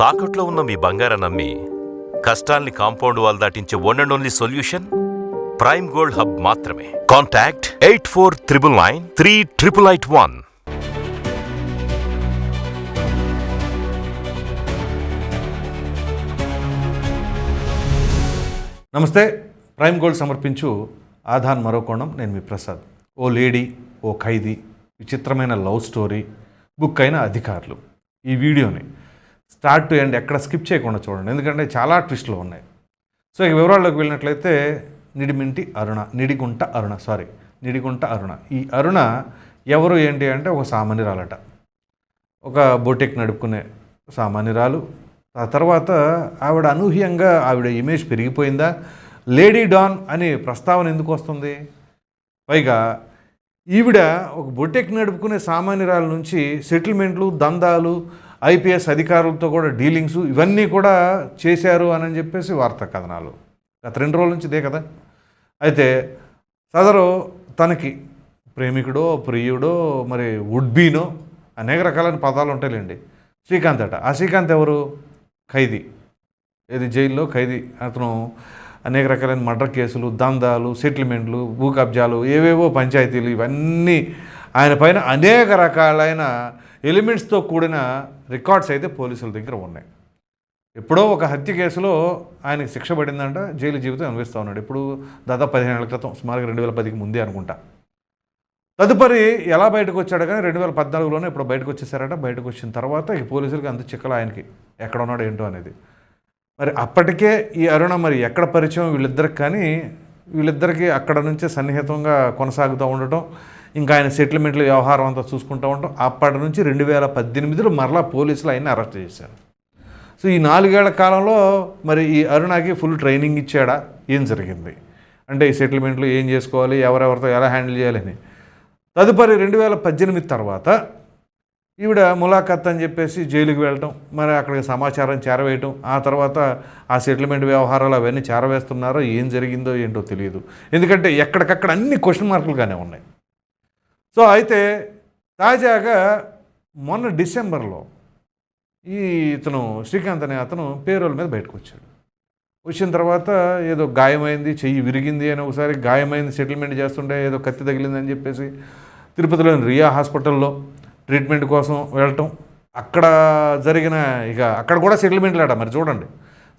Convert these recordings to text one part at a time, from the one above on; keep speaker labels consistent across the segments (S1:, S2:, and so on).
S1: తాకట్లో ఉన్న మీ బంగారం నమ్మి కష్టాల్ని compound wall దాటించే one and only solution prime gold hub మాత్రమే. Contact eight four triple nine three triple eight one
S2: నమస్తే ప్రైమ్ గోల్డ్ సమర్పించు ఆధాన్ మరో కోణం నేను మీ ప్రసాద్. ఓ లేడీ ఓ ఖైదీ విచిత్రమైన లవ్ స్టోరీ బుక్ అయిన అధికారులు. ఈ వీడియోని స్టార్ట్ టు ఎండ్ ఎక్కడ స్కిప్ చేయకుండా చూడండి. ఎందుకంటే చాలా ట్విస్ట్లు ఉన్నాయి. సో ఇక వివరాల్లోకి వెళ్ళినట్లయితే నిడిమింటి అరుణ నిడిగుంట అరుణ సారీ నిడిగుంట అరుణ. ఈ అరుణ ఎవరు ఏంటి అంటే ఒక సామాన్యురాలట. ఒక బొటెక్ నడుపుకునే సామాన్యురాలు. ఆ తర్వాత ఆవిడ అనూహ్యంగా ఆవిడ ఇమేజ్ పెరిగిపోయిందా? లేడీ డాన్ అనే ప్రస్తావన ఎందుకు వస్తుంది? పైగా ఈవిడ ఒక బొటెక్ నడుపుకునే సామాన్యురాల నుంచి సెటిల్మెంట్లు దందాలు ఐపీఎస్ అధికారులతో కూడా డీలింగ్స్ ఇవన్నీ కూడా చేశారు అని చెప్పేసి వార్తా కథనాలు. గత రెండు రోజుల నుంచి ఇదే కదా? అయితే సదరు తనకి ప్రేమికుడో ప్రియుడో మరి వుడ్బీనో అనేక రకాలైన పదాలు ఉంటాయిలేండి. శ్రీకాంత్ అట. ఆ శ్రీకాంత్ ఎవరు? ఖైదీ. ఏది జైల్లో ఖైదీ. అతను అనేక రకాలైన మర్డర్ కేసులు దందాలు సెటిల్మెంట్లు భూ కబ్జాలు ఏవేవో పంచాయతీలు ఇవన్నీ ఆయన పైన అనేక రకాలైన ఎలిమెంట్స్తో కూడిన రికార్డ్స్ అయితే పోలీసుల దగ్గర ఉన్నాయి. ఎప్పుడో ఒక హత్య కేసులో ఆయనకి శిక్ష పడిందంట జైలు జీవితం అనుభవిస్తూ ఉన్నాడు. ఇప్పుడు దాదాపు పదిహేను ఏళ్ళ క్రితం సుమారుగా రెండు వేల పదికి ముందే అనుకుంటా. తదుపరి ఎలా బయటకు వచ్చాడు కానీ రెండు వేల పద్నాలుగులోనే ఇప్పుడు బయటకు వచ్చేసారట. బయటకు వచ్చిన తర్వాత ఈ పోలీసులకి అంత చిక్కల ఆయనకి ఎక్కడ ఉన్నాడు ఏంటో అనేది. మరి అప్పటికే ఈ అరుణ మరి ఎక్కడ పరిచయం వీళ్ళిద్దరికి కానీ వీళ్ళిద్దరికీ అక్కడ నుంచే సన్నిహితంగా కొనసాగుతూ ఉండటం ఇంకా ఆయన సెటిల్మెంట్ల వ్యవహారం అంతా చూసుకుంటూ ఉండటం అప్పటి నుంచి రెండు వేల పద్దెనిమిదిలో మరలా పోలీసులు ఆయన్ని అరెస్ట్ చేశారు. సో ఈ నాలుగేళ్ళ కాలంలో మరి ఈ అరుణకి ఫుల్ ట్రైనింగ్ ఇచ్చాడా? ఏం జరిగింది? అంటే ఈ సెటిల్మెంట్లు ఏం చేసుకోవాలి? ఎవరెవరితో ఎలా హ్యాండిల్ చేయాలని తదుపరి రెండు వేల పద్దెనిమిది తర్వాత ఈవిడ ములాఖత్ అని చెప్పేసి జైలుకి వెళ్ళటం మరి అక్కడికి సమాచారం చేరవేయటం ఆ తర్వాత ఆ సెటిల్మెంట్ వ్యవహారాలు అవన్నీ చేరవేస్తున్నారో ఏం జరిగిందో ఏంటో తెలియదు. ఎందుకంటే ఎక్కడికక్కడ అన్ని క్వశ్చన్ మార్కులుగానే ఉన్నాయి. సో అయితే తాజాగా మొన్న డిసెంబర్లో ఈ ఇతను శ్రీకాంత్ అనే అతను పేరోల మీద బయటకు వచ్చాడు వచ్చిన తర్వాత ఏదో గాయమైంది చెయ్యి విరిగింది అని ఒకసారి గాయమైంది సెటిల్మెంట్ చేస్తుంటే ఏదో కత్తి తగిలింది అని చెప్పేసి తిరుపతిలోని రియా హాస్పిటల్లో ట్రీట్మెంట్ కోసం వెళ్ళటం. అక్కడ జరిగిన ఇక అక్కడ కూడా సెటిల్మెంట్లు అట మరి చూడండి.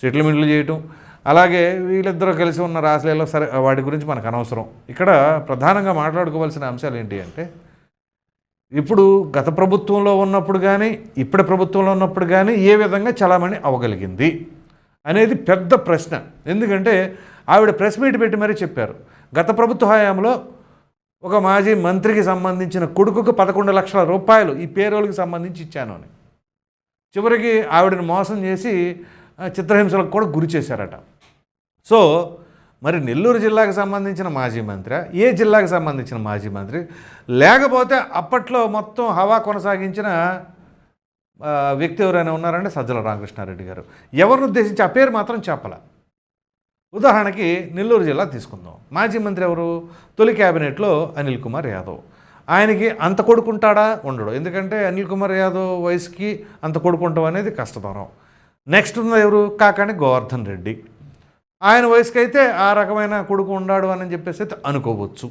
S2: సెటిల్మెంట్లు చేయటం. అలాగే వీళ్ళిద్దరూ కలిసి ఉన్న రాశిలో సరే వాటి గురించి మనకు అనవసరం. ఇక్కడ ప్రధానంగా మాట్లాడుకోవాల్సిన అంశాలు ఏంటి అంటే ఇప్పుడు గత ప్రభుత్వంలో ఉన్నప్పుడు కానీ ఇప్పటి ప్రభుత్వంలో ఉన్నప్పుడు కానీ ఏ విధంగా చలామణి అవ్వగలిగింది అనేది పెద్ద ప్రశ్న. ఎందుకంటే ఆవిడ ప్రెస్ మీట్ పెట్టి మరీ చెప్పారు. గత ప్రభుత్వ హయాంలో ఒక మాజీ మంత్రికి సంబంధించిన కొడుకుకు పదకొండు లక్షల రూపాయలు ఈ పేరోళ్ళకి సంబంధించి ఇచ్చాను అని. చివరికి ఆవిడని మోసం చేసి చిత్రహింసలకు కూడా గురి చేశారట. సో మరి నెల్లూరు జిల్లాకు సంబంధించిన మాజీ మంత్రి ఏ జిల్లాకు సంబంధించిన మాజీ మంత్రి లేకపోతే అప్పట్లో మొత్తం హవా కొనసాగించిన వ్యక్తి ఎవరైనా ఉన్నారంటే సజ్జల రామకృష్ణారెడ్డి గారు. ఎవరిని ఉద్దేశించి ఆ పేరు మాత్రం చెప్పాల. ఉదాహరణకి నెల్లూరు జిల్లా తీసుకుందాం. మాజీ మంత్రి ఎవరు? తొలి క్యాబినెట్లో అనిల్ కుమార్ యాదవ్. ఆయనకి అంత కొడుకుంటాడా? ఉండడు. ఎందుకంటే అనిల్ కుమార్ యాదవ్ వయసుకి అంత కొడుకుంటాం అనేది కష్టతరం. నెక్స్ట్ ఉన్న ఎవరు? కాకాని గోవర్ధన్ రెడ్డి. ఆయన వయసుకి అయితే ఆ రకమైన కొడుకు ఉన్నాడు అని చెప్పేసి అయితే అనుకోవచ్చు.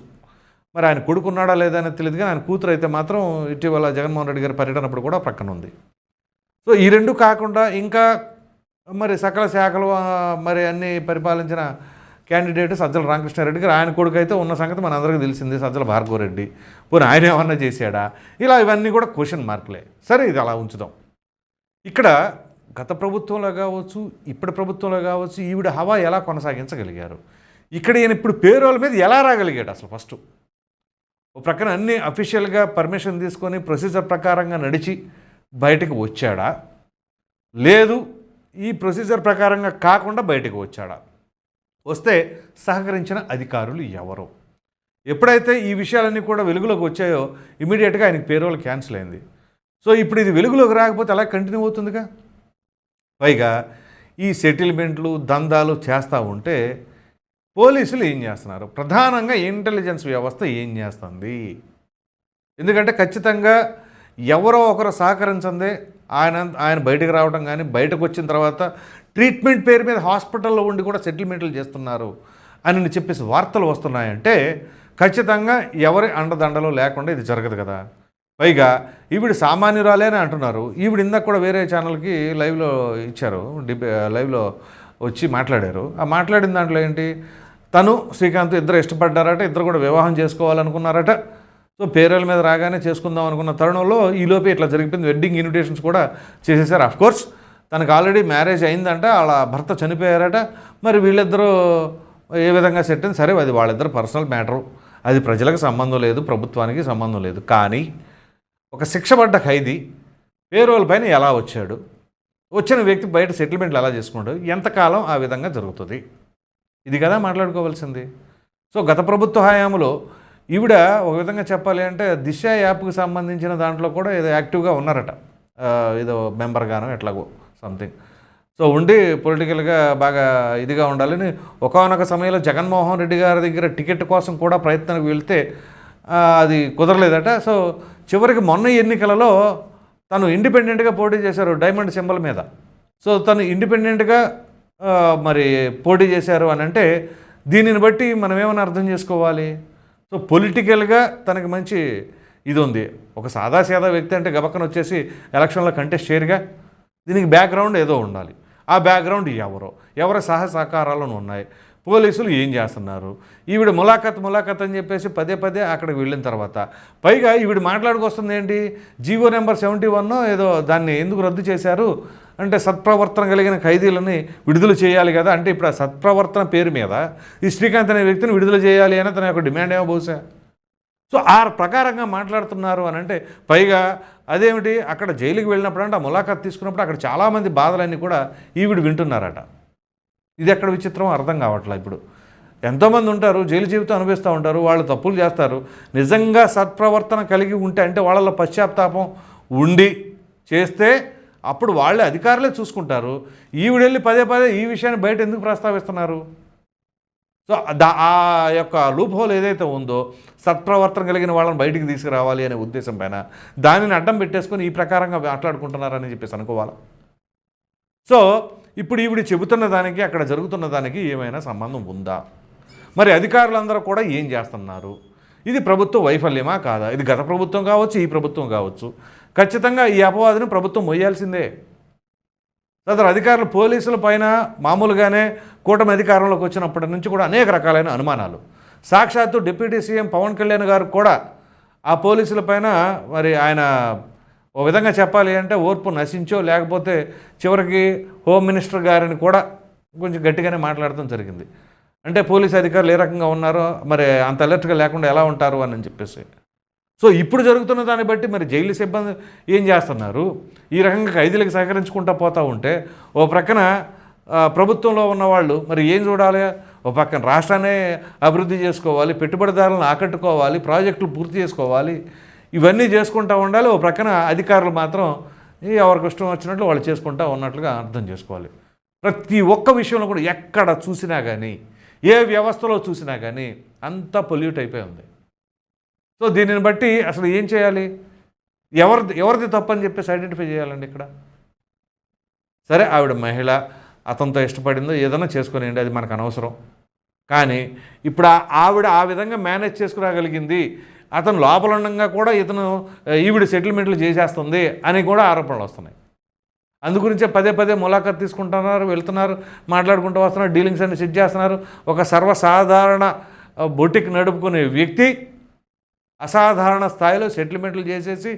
S2: మరి ఆయన కొడుకు ఉన్నాడా లేదా అనేది తెలియదు కానీ ఆయన కూతురు అయితే మాత్రం ఇటీవల జగన్మోహన్ రెడ్డి గారి పర్యటన అప్పుడు కూడా పక్కన ఉంది. సో ఈ రెండు కాకుండా ఇంకా మరి సకల శాఖలు మరి అన్ని పరిపాలించిన క్యాండిడేట్ సజ్జల రామకృష్ణారెడ్డి గారు ఆయన కొడుకు అయితే ఉన్న సంగతి మనందరికీ తెలిసింది సజ్జల భార్గవరెడ్డి. పోనీ ఆయన ఏమన్నా చేశాడా? ఇలా ఇవన్నీ కూడా క్వశ్చన్ మార్కులే సరే ఇది అలా ఉంచుదాం. ఇక్కడ గత ప్రభుత్వంలో కావచ్చు ఇప్పటి ప్రభుత్వంలో కావచ్చు ఈవిడ హవా ఎలా కొనసాగించగలిగారు? ఇక్కడ ఈయన ఇప్పుడు పేరోల మీద ఎలా రాగలిగాడు అసలు ఫస్ట్ ఓ ప్రక్కన అన్ని అఫీషియల్గా పర్మిషన్ తీసుకొని ప్రొసీజర్ ప్రకారంగా నడిచి బయటకు వచ్చాడా? లేదు ఈ ప్రొసీజర్ ప్రకారంగా కాకుండా బయటకు వచ్చాడా? వస్తే సహకరించిన అధికారులు ఎవరు? ఎప్పుడైతే ఈ విషయాలన్నీ కూడా వెలుగులోకి వచ్చాయో ఇమీడియట్గా ఆయనకి పేరోల్ క్యాన్సిల్ అయింది. సో ఇప్పుడు ఇది వెలుగులోకి రాకపోతే అలా కంటిన్యూ అవుతుందిగా? పైగా ఈ సెటిల్మెంట్లు దందాలు చేస్తూ ఉంటే పోలీసులు ఏం చేస్తున్నారు? ప్రధానంగా ఇంటెలిజెన్స్ వ్యవస్థ ఏం చేస్తుంది? ఎందుకంటే ఖచ్చితంగా ఎవరో ఒకరు సహకరించందే ఆయన ఆయన బయటకు రావడం కానీ బయటకు వచ్చిన తర్వాత ట్రీట్మెంట్ పేరు మీద హాస్పిటల్లో ఉండి కూడా సెటిల్మెంట్లు చేస్తున్నారు అని చెప్పేసి వార్తలు వస్తున్నాయంటే ఖచ్చితంగా ఎవరి అండదండలు లేకుండా ఇది జరగదు కదా. పైగా ఈవిడ సామాన్యురాలే అని అంటున్నారు. ఈవిడ ఇందాక కూడా వేరే ఛానల్కి లైవ్లో ఇచ్చారు డిబే లైవ్లో వచ్చి మాట్లాడారు. ఆ మాట్లాడిన దాంట్లో ఏంటి? తను శ్రీకాంత్ ఇద్దరు ఇష్టపడ్డారట ఇద్దరు కూడా వివాహం చేసుకోవాలనుకున్నారట. సో పేరెల మీద రాగానే చేసుకుందాం అనుకున్న తరుణంలో ఈలోపే ఇట్లా జరిగిపోయింది. వెడ్డింగ్ ఇన్విటేషన్స్ కూడా చేసేసారు. అఫ్ కోర్స్ తనకు ఆల్రెడీ మ్యారేజ్ అయిందంట. వాళ్ళ భర్త చనిపోయారట. మరి వీళ్ళిద్దరూ ఏ విధంగా సెట్ అయింది సరే అది వాళ్ళిద్దరు పర్సనల్ మ్యాటరు అది ప్రజలకు సంబంధం లేదు ప్రభుత్వానికి సంబంధం లేదు. కానీ ఒక శిక్షపడ్డ ఖైదీ పేరోల్ పైన ఎలా వచ్చాడు? వచ్చిన వ్యక్తి బయట సెటిల్మెంట్లు ఎలా చేసుకున్నాడు? ఎంతకాలం ఆ విధంగా జరుగుతుంది? ఇది కదా మాట్లాడుకోవాల్సింది. సో గత ప్రభుత్వ హయాంలో ఈవిడ ఒక విధంగా చెప్పాలి అంటే దిశ యాప్కి సంబంధించిన దాంట్లో కూడా ఏదో యాక్టివ్గా ఉన్నారట. ఏదో మెంబర్గానో ఎట్లాగో సంథింగ్. సో ఉండి పొలిటికల్గా బాగా ఇదిగా ఉండాలని ఒకనొక సమయంలో జగన్మోహన్ రెడ్డి గారి దగ్గర టికెట్ కోసం కూడా ప్రయత్నానికి వెళ్తే అది కుదరలేదట. సో చివరికి మొన్న ఎన్నికలలో తను ఇండిపెండెంట్గా పోటీ చేశారు డైమండ్ సింబల్ మీద. సో తను ఇండిపెండెంట్గా మరి పోటీ చేశారు అని అంటే దీనిని బట్టి మనం ఏమైనా అర్థం చేసుకోవాలి? సో పొలిటికల్గా తనకి మంచి ఇది ఉంది ఒక సాదాసీదా వ్యక్తి అంటే గబక్కన వచ్చేసి ఎలక్షన్లో కంటెస్ట్ చేయరుగా దీనికి బ్యాక్గ్రౌండ్ ఏదో ఉండాలి. ఆ బ్యాక్గ్రౌండ్ ఎవరో? ఎవరి సహ సహకారాలను ఉన్నాయి? పోలీసులు ఏం చేస్తున్నారు? ఈవిడ ములాఖత్ ములాఖత్ అని చెప్పేసి పదే పదే అక్కడికి వెళ్ళిన తర్వాత పైగా ఈవిడ మాట్లాడుకొస్తుంది ఏంటి జీవో నెంబర్ సెవెంటీ వన్ ఏదో దాన్ని ఎందుకు రద్దు చేశారు? అంటే సత్ప్రవర్తన కలిగిన ఖైదీలని విడుదల చేయాలి కదా. అంటే ఇప్పుడు ఆ సత్ప్రవర్తన పేరు మీద ఈ శ్రీకాంత్ అనే వ్యక్తిని విడుదల చేయాలి అని తన యొక్క డిమాండ్ ఏమో బహుశా. సో ఆ ప్రకారంగా మాట్లాడుతున్నారు అని అంటే పైగా అదేమిటి అక్కడ జైలుకి వెళ్ళినప్పుడు అంటే ఆ ములాఖాత్ తీసుకున్నప్పుడు అక్కడ చాలామంది బాధలన్నీ కూడా ఈవిడ వింటున్నారట. ఇది ఎక్కడ విచిత్రం అర్థం కావట్లే ఇప్పుడు. ఎంతోమంది ఉంటారు జైలు జీవితం అనుభవిస్తూ ఉంటారు వాళ్ళు తప్పులు చేస్తారు. నిజంగా సత్ప్రవర్తన కలిగి ఉంటే అంటే వాళ్ళలో పశ్చాత్తాపం ఉండి చేస్తే అప్పుడు వాళ్ళే అధికారులే చూసుకుంటారు. ఈవిడెళ్ళి పదే పదే ఈ విషయాన్ని బయట ఎందుకు ప్రస్తావిస్తున్నారు? సో దా ఆ యొక్క లూప్ హోల్ ఏదైతే ఉందో సత్ప్రవర్తన కలిగిన వాళ్ళని బయటికి తీసుకురావాలి అనే ఉద్దేశం పైన దానిని అడ్డం పెట్టేసుకొని ఈ ప్రకారంగా మాట్లాడుకుంటున్నారని చెప్పేసి అనుకోవాలి. సో ఇప్పుడు ఈవిడ చెబుతున్న దానికి అక్కడ జరుగుతున్న దానికి ఏమైనా సంబంధం ఉందా? మరి అధికారులందరూ కూడా ఏం చేస్తున్నారు? ఇది ప్రభుత్వ వైఫల్యమా కాదా? ఇది గత ప్రభుత్వం కావచ్చు ఈ ప్రభుత్వం కావచ్చు. ఖచ్చితంగా ఈ అపవాదును ప్రభుత్వం మొయ్యాల్సిందే. సదరు అధికారులు పోలీసుల పైన మామూలుగానే కూటమి అధికారంలోకి వచ్చినప్పటి నుంచి కూడా అనేక రకాలైన అనుమానాలు. సాక్షాత్తు డిప్యూటీ సీఎం పవన్ కళ్యాణ్ గారు కూడా ఆ పోలీసుల పైన మరి ఆయన ఓ విధంగా చెప్పాలి అంటే ఓర్పు నశించో లేకపోతే చివరికి హోమ్ మినిస్టర్ గారిని కూడా కొంచెం గట్టిగానే మాట్లాడటం జరిగింది. అంటే పోలీస్ అధికారులు ఏ రకంగా ఉన్నారో మరి అంత అలర్ట్గా లేకుండా ఎలా ఉంటారు అని చెప్పేసి. సో ఇప్పుడు జరుగుతున్న దాన్ని బట్టి మరి జైలు సిబ్బంది ఏం చేస్తున్నారు? ఈ రకంగా ఖైదీలకు సహకరించుకుంటా పోతూ ఉంటే ఓ ప్రక్కన ప్రభుత్వంలో ఉన్నవాళ్ళు మరి ఏం చూడాలి? ఓ పక్కన రాష్ట్రాన్ని అభివృద్ధి చేసుకోవాలి పెట్టుబడిదారులను ఆకట్టుకోవాలి ప్రాజెక్టులు పూర్తి చేసుకోవాలి ఇవన్నీ చేసుకుంటూ ఉండాలి. ఓ ప్రక్కన అధికారులు మాత్రం ఎవరికి ఇష్టం వచ్చినట్లు వాళ్ళు చేసుకుంటూ ఉన్నట్లుగా అర్థం చేసుకోవాలి. ప్రతి ఒక్క విషయంలో కూడా ఎక్కడ చూసినా కానీ ఏ వ్యవస్థలో చూసినా కానీ అంతా పొల్యూట్ అయిపోయి ఉంది. సో దీనిని బట్టి అసలు ఏం చేయాలి? ఎవరిది ఎవరిది తప్పని చెప్పేసి ఐడెంటిఫై చేయాలండి ఇక్కడ? సరే ఆవిడ మహిళ అతనితో ఇష్టపడిందో ఏదైనా చేసుకునేయండి అది మనకు అనవసరం. కానీ ఇప్పుడు ఆవిడ ఆ విధంగా మేనేజ్ చేసుకురాగలిగింది అతను లోపల ఉండగా కూడా ఇతను ఈవిడ సెటిల్మెంట్లు చేసేస్తుంది అని కూడా ఆరోపణలు వస్తున్నాయి. అందుగురించే పదే పదే ములాఖత్ తీసుకుంటున్నారు వెళ్తున్నారు మాట్లాడుకుంటూ వస్తున్నారు డీలింగ్స్ అన్ని సెట్ చేస్తున్నారు. ఒక సర్వసాధారణ బొటిక్ నడుపుకునే వ్యక్తి అసాధారణ స్థాయిలో సెటిల్మెంట్లు చేసేసి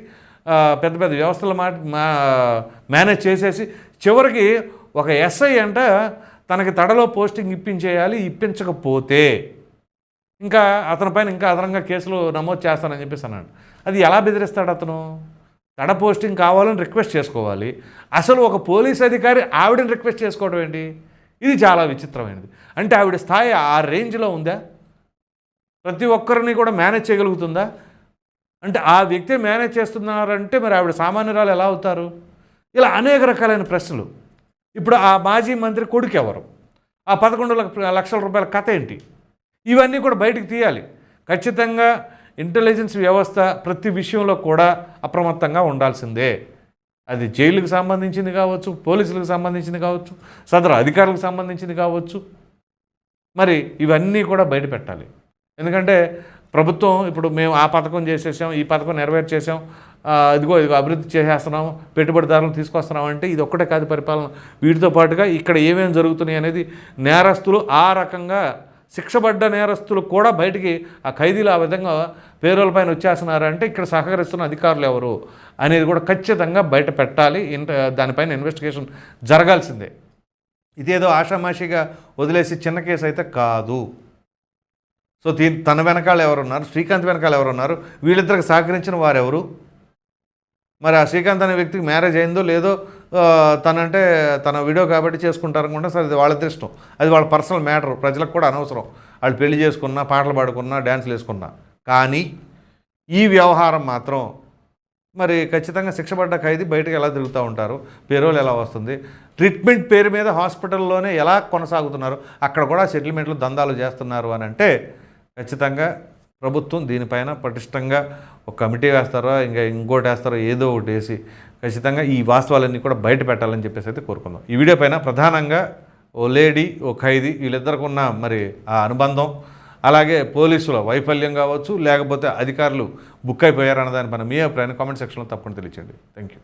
S2: పెద్ద పెద్ద వ్యవస్థలు మా మా- మేనేజ్ చేసేసి చివరికి ఒక ఎస్ఐ అంట తనకి తడలో పోస్టింగ్ ఇప్పించేయాలి ఇప్పించకపోతే ఇంకా అతని పైన ఇంకా అదనంగా కేసులు నమోదు చేస్తానని చెప్పేసి అన్నాడు. అది ఎలా బెదిరిస్తాడు అతను? తడ పోస్టింగ్ కావాలని రిక్వెస్ట్ చేసుకోవాలి. అసలు ఒక పోలీస్ అధికారి ఆవిడని రిక్వెస్ట్ చేసుకోవడం ఏంటి? ఇది చాలా విచిత్రమైనది. అంటే ఆవిడ స్థాయి ఆ రేంజ్లో ఉందా? ప్రతి ఒక్కరిని కూడా మేనేజ్ చేయగలుగుతుందా? అంటే ఆ వ్యక్తి మేనేజ్ చేస్తున్నారంటే మరి ఆవిడ సామాన్యురాలు ఎలా అవుతారు? ఇలా అనేక రకాలైన ప్రశ్నలు. ఇప్పుడు ఆ మాజీ మంత్రి కొడుకు ఎవరు? ఆ పదకొండు లక్షల రూపాయల కథ ఏంటి? ఇవన్నీ కూడా బయటికి తీయాలి. ఖచ్చితంగా ఇంటెలిజెన్స్ వ్యవస్థ ప్రతి విషయంలో కూడా అప్రమత్తంగా ఉండాల్సిందే. అది జైలుకు సంబంధించింది కావచ్చు పోలీసులకు సంబంధించింది కావచ్చు సదరు అధికారులకు సంబంధించింది కావచ్చు. మరి ఇవన్నీ కూడా బయట పెట్టాలి. ఎందుకంటే ప్రభుత్వం ఇప్పుడు మేము ఆ పథకం చేసేసాం ఈ పథకం నెరవేర్చేసాం ఇదిగో ఇదిగో అభివృద్ధి చేసేస్తున్నాం పెట్టుబడిదారులను తీసుకొస్తున్నాం అంటే ఇది ఒక్కటే కాదు పరిపాలన. వీటితో పాటుగా ఇక్కడ ఏమేమి జరుగుతున్నాయి అనేది నేరస్తులు ఆ రకంగా శిక్షపడ్డ నేరస్తులు కూడా బయటికి ఆ ఖైదీలు ఆ విధంగా పేరోల పైన వచ్చేస్తున్నారంటే ఇక్కడ సహకరిస్తున్న అధికారులు ఎవరు అనేది కూడా ఖచ్చితంగా బయట పెట్టాలి. ఇంట దానిపైన ఇన్వెస్టిగేషన్ జరగాల్సిందే. ఇదేదో ఆషామాషిగా వదిలేసి చిన్న కేసు అయితే కాదు. సో దీని తన వెనకాల ఎవరున్నారు? శ్రీకాంత్ వెనకాల ఎవరున్నారు? వీళ్ళిద్దరికి సహకరించిన వారెవరు? మరి ఆ శ్రీకాంత్ అనే వ్యక్తికి మ్యారేజ్ అయిందో లేదో తనంటే తన వీడియో కాబట్టి చేసుకుంటారనుకుంటే సరే అది వాళ్ళ ఇష్టం అది వాళ్ళ పర్సనల్ మ్యాటర్ ప్రజలకు కూడా అనవసరం. వాళ్ళు పెళ్ళి చేసుకున్నా పాటలు పాడుకున్నా డ్యాన్సులు వేసుకున్నా. కానీ ఈ వ్యవహారం మాత్రం మరి ఖచ్చితంగా శిక్షపడ్డ ఖైదీ బయటకు ఎలా తిరుగుతూ ఉంటారు? పేరోలు ఎలా వస్తుంది? ట్రీట్మెంట్ పేరు మీద హాస్పిటల్లోనే ఎలా కొనసాగుతున్నారు? అక్కడ కూడా సెటిల్మెంట్లు దందాలు చేస్తున్నారు అని అంటే ఖచ్చితంగా ప్రభుత్వం దీనిపైన పటిష్టంగా ఒక కమిటీ వేస్తారో? ఇంకా ఇంకోటి వేస్తారో? ఏదో ఒకటి వేసి ఖచ్చితంగా ఈ వాస్తవాలన్నీ కూడా బయట పెట్టాలని చెప్పేసి అయితే కోరుకుందాం. ఈ వీడియో పైన ప్రధానంగా ఓ లేడీ ఓ ఖైదీ వీళ్ళిద్దరికి ఉన్న మరి ఆ అనుబంధం అలాగే పోలీసుల వైఫల్యం కావచ్చు లేకపోతే అధికారులు బుక్ అయిపోయారన్న దానిపైన మీ అభిప్రాయాన్ని కామెంట్ సెక్షన్లో తప్పకుండా తెలియచేయండి. Thank you